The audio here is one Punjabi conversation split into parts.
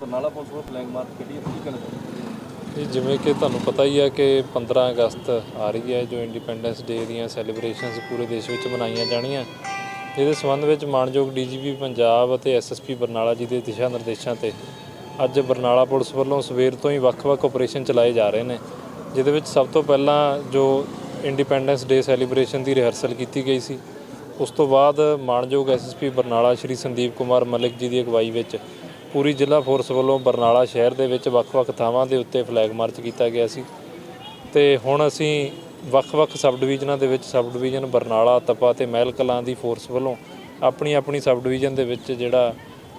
ਬਰਨਾਲਾ ਪੁਲਿਸ ਵੱਲੋਂ ਫਲੈਗ ਮਾਰਚ ਕੱਢੀ ਹੈ, ਕੀ ਕਹਿਣਾ ਇਹ ਜਿਵੇਂ ਕਿ ਤੁਹਾਨੂੰ ਪਤਾ ਹੀ ਹੈ ਕਿ 15 ਅਗਸਤ ਆ ਰਹੀ ਹੈ, ਜੋ ਇੰਡੀਪੈਂਡੈਂਸ ਡੇ ਦੀਆਂ ਸੈਲੀਬ੍ਰੇਸ਼ਨਸ ਪੂਰੇ ਦੇਸ਼ ਵਿੱਚ ਮਨਾਈਆਂ ਜਾਣੀਆਂ। ਇਹਦੇ ਸੰਬੰਧ ਵਿੱਚ ਮਾਨਯੋਗ ਡੀਜੀਪੀ ਪੰਜਾਬ ਅਤੇ ਐਸਐਸਪੀ ਬਰਨਾਲਾ ਜੀ ਦੇ ਦਿਸ਼ਾ ਨਿਰਦੇਸ਼ਾਂ ਤੇ ਅੱਜ ਬਰਨਾਲਾ ਪੁਲਿਸ ਵੱਲੋਂ ਸਵੇਰ ਤੋਂ ਹੀ ਵੱਖ-ਵੱਖ ਆਪਰੇਸ਼ਨ ਚਲਾਏ ਜਾ ਰਹੇ ਨੇ, ਜਿਹਦੇ ਵਿੱਚ ਸਭ ਤੋਂ ਪਹਿਲਾਂ ਜੋ ਇੰਡੀਪੈਂਡੈਂਸ ਡੇ ਸੈਲੀਬ੍ਰੇਸ਼ਨ ਦੀ ਰਿਹਰਸਲ ਕੀਤੀ ਗਈ ਸੀ, ਉਸ ਤੋਂ ਬਾਅਦ ਮਾਨਯੋਗ ਐਸਐਸਪੀ ਬਰਨਾਲਾ ਸ਼੍ਰੀ ਸੰਦੀਪ ਕੁਮਾਰ ਮਲਿਕ ਜੀ ਦੀ ਅਗਵਾਈ ਵਿੱਚ ਪੂਰੀ ਜ਼ਿਲ੍ਹਾ ਫੋਰਸ ਵੱਲੋਂ ਬਰਨਾਲਾ ਸ਼ਹਿਰ ਦੇ ਵਿੱਚ ਵੱਖ-ਵੱਖ ਥਾਵਾਂ ਦੇ ਉੱਤੇ ਫਲੈਗ ਮਾਰਚ ਕੀਤਾ ਗਿਆ ਸੀ। ਤੇ ਹੁਣ ਅਸੀਂ ਵੱਖ-ਵੱਖ ਸਬ ਡਿਵੀਜ਼ਨਾਂ ਦੇ ਵਿੱਚ ਸਬ ਡਿਵੀਜ਼ਨ ਬਰਨਾਲਾ ਤਪਾ ਤੇ ਮਹਿਲ ਕਲਾਂ ਦੀ ਫੋਰਸ ਵੱਲੋਂ ਆਪਣੀ ਆਪਣੀ ਸਬ ਡਿਵੀਜ਼ਨ ਦੇ ਵਿੱਚ ਜਿਹੜਾ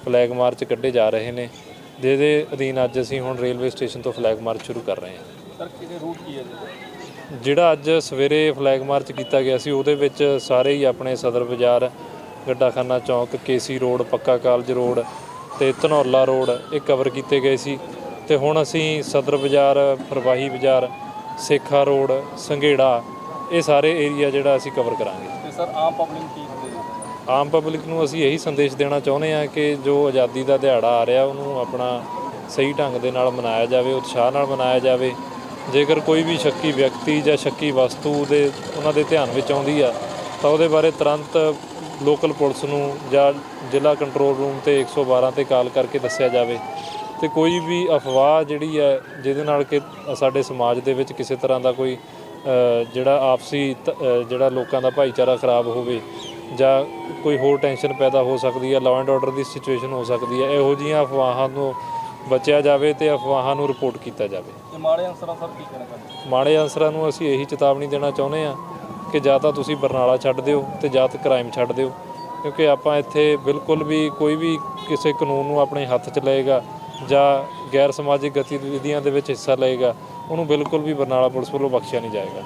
ਫਲੈਗ ਮਾਰਚ ਕੱਢੇ ਜਾ ਰਹੇ ਨੇ ਜਿਹਦੇ ਅਧੀਨ ਅੱਜ ਅਸੀਂ ਹੁਣ ਰੇਲਵੇ ਸਟੇਸ਼ਨ ਤੋਂ ਫਲੈਗ ਮਾਰਚ ਸ਼ੁਰੂ ਕਰ ਰਹੇ ਹਾਂ। ਸਰ ਕਿਹਦੇ ਰੂਟ ਕੀ ਹੈ ਜਿਹੜਾ ਅੱਜ ਸਵੇਰੇ ਫਲੈਗ ਮਾਰਚ ਕੀਤਾ ਗਿਆ ਸੀ ਉਹਦੇ ਵਿੱਚ ਸਾਰੇ ਹੀ ਆਪਣੇ Sadar Bazaar Gaddakhana Chowk KC road Pakka college road ਤੇ ਧਨੌਲਾ ਰੋਡ ਇਹ ਕਵਰ ਕੀਤੇ ਗਏ ਸੀ। ਤੇ ਹੁਣ ਅਸੀਂ ਸਦਰ ਬਾਜ਼ਾਰ ਫਰਵਾਹੀ ਬਾਜ਼ਾਰ ਸੇਖਾ ਰੋਡ ਸੰਘੇੜਾ ਇਹ ਸਾਰੇ ਏਰੀਆ ਜਿਹੜਾ ਅਸੀਂ ਕਵਰ ਕਰਾਂਗੇ। ਤੇ ਸਰ ਆਮ ਪਬਲਿਕ ਕੀ ਆਮ ਪਬਲਿਕ ਨੂੰ ਅਸੀਂ ਇਹੀ ਸੰਦੇਸ਼ ਦੇਣਾ ਚਾਹੁੰਦੇ ਹਾਂ ਕਿ ਜੋ ਆਜ਼ਾਦੀ ਦਾ ਦਿਹਾੜਾ ਆ ਰਿਹਾ ਉਹਨੂੰ ਆਪਣਾ ਸਹੀ ਢੰਗ ਦੇ ਨਾਲ ਮਨਾਇਆ ਜਾਵੇ ਉਤਸ਼ਾਹ ਨਾਲ ਮਨਾਇਆ ਜਾਵੇ। ਜੇਕਰ ਕੋਈ ਵੀ ਸ਼ੱਕੀ ਵਿਅਕਤੀ ਜਾਂ ਸ਼ੱਕੀ ਵਸਤੂ ਦੇ ਉਹਨਾਂ ਦੇ ਧਿਆਨ ਵਿੱਚ ਆਉਂਦੀ ਆ ਤਾਂ ਉਹਦੇ ਬਾਰੇ ਤੁਰੰਤ ਲੋਕਲ ਪੁਲਿਸ ਨੂੰ ਜਾਂ ਜ਼ਿਲ੍ਹਾ ਕੰਟਰੋਲ ਰੂਮ ਤੇ 112 ਤੇ ਕਾਲ ਕਰਕੇ ਦੱਸਿਆ ਜਾਵੇ। ਤੇ ਕੋਈ ਵੀ ਅਫਵਾਹ ਜਿਹੜੀ ਹੈ ਜਿਹਦੇ ਨਾਲ ਕਿ ਸਾਡੇ ਸਮਾਜ ਦੇ ਵਿੱਚ ਕਿਸੇ ਤਰ੍ਹਾਂ ਦਾ ਕੋਈ ਜਿਹੜਾ ਆਪਸੀ ਜਿਹੜਾ ਲੋਕਾਂ ਦਾ ਭਾਈਚਾਰਾ ਖਰਾਬ ਹੋਵੇ ਜਾਂ ਕੋਈ ਹੋਰ ਟੈਨਸ਼ਨ ਪੈਦਾ ਹੋ ਸਕਦੀ ਹੈ ਲਾਅ ਐਂਡ ਆਰਡਰ ਦੀ ਸਿਚੁਏਸ਼ਨ ਹੋ ਸਕਦੀ ਹੈ ਇਹੋ ਜਿਹੀਆਂ ਅਫਵਾਹਾਂ ਤੋਂ ਬਚਿਆ ਜਾਵੇ ਤੇ ਅਫਵਾਹਾਂ ਨੂੰ ਰਿਪੋਰਟ ਕੀਤਾ ਜਾਵੇ। ਤੇ ਮਾੜੇ ਅਨਸਰਾਂ ਸਰ ਕੀ ਚਾਹੁੰਦੇ? ਮਾੜੇ ਅਨਸਰਾਂ ਨੂੰ ਅਸੀਂ ਇਹੀ ਚੇਤਾਵਨੀ ਦੇਣਾ ਚਾਹੁੰਦੇ ਹਾਂ ਕਿ ਜਾਂ ਤਾਂ ਤੁਸੀਂ ਬਰਨਾਲਾ ਛੱਡ ਦਿਓ ਤੇ ਜਾਂ ਤਾਂ ਕ੍ਰਾਈਮ ਛੱਡ ਦਿਓ। ਕਿਉਂਕਿ ਆਪਾਂ ਇੱਥੇ ਬਿਲਕੁਲ ਵੀ ਕੋਈ ਵੀ ਕਿਸੇ ਕਾਨੂੰਨ ਨੂੰ ਆਪਣੇ ਹੱਥ 'ਚ ਲਏਗਾ ਜਾਂ ਗੈਰ ਸਮਾਜਿਕ ਗਤੀਵਿਧੀਆਂ ਦੇ ਵਿੱਚ ਹਿੱਸਾ ਲਏਗਾ, ਉਹਨੂੰ ਬਿਲਕੁਲ ਵੀ ਬਰਨਾਲਾ ਪੁਲਿਸ ਵੱਲੋਂ ਬਖਸ਼ਿਆ ਨਹੀਂ ਜਾਏਗਾ।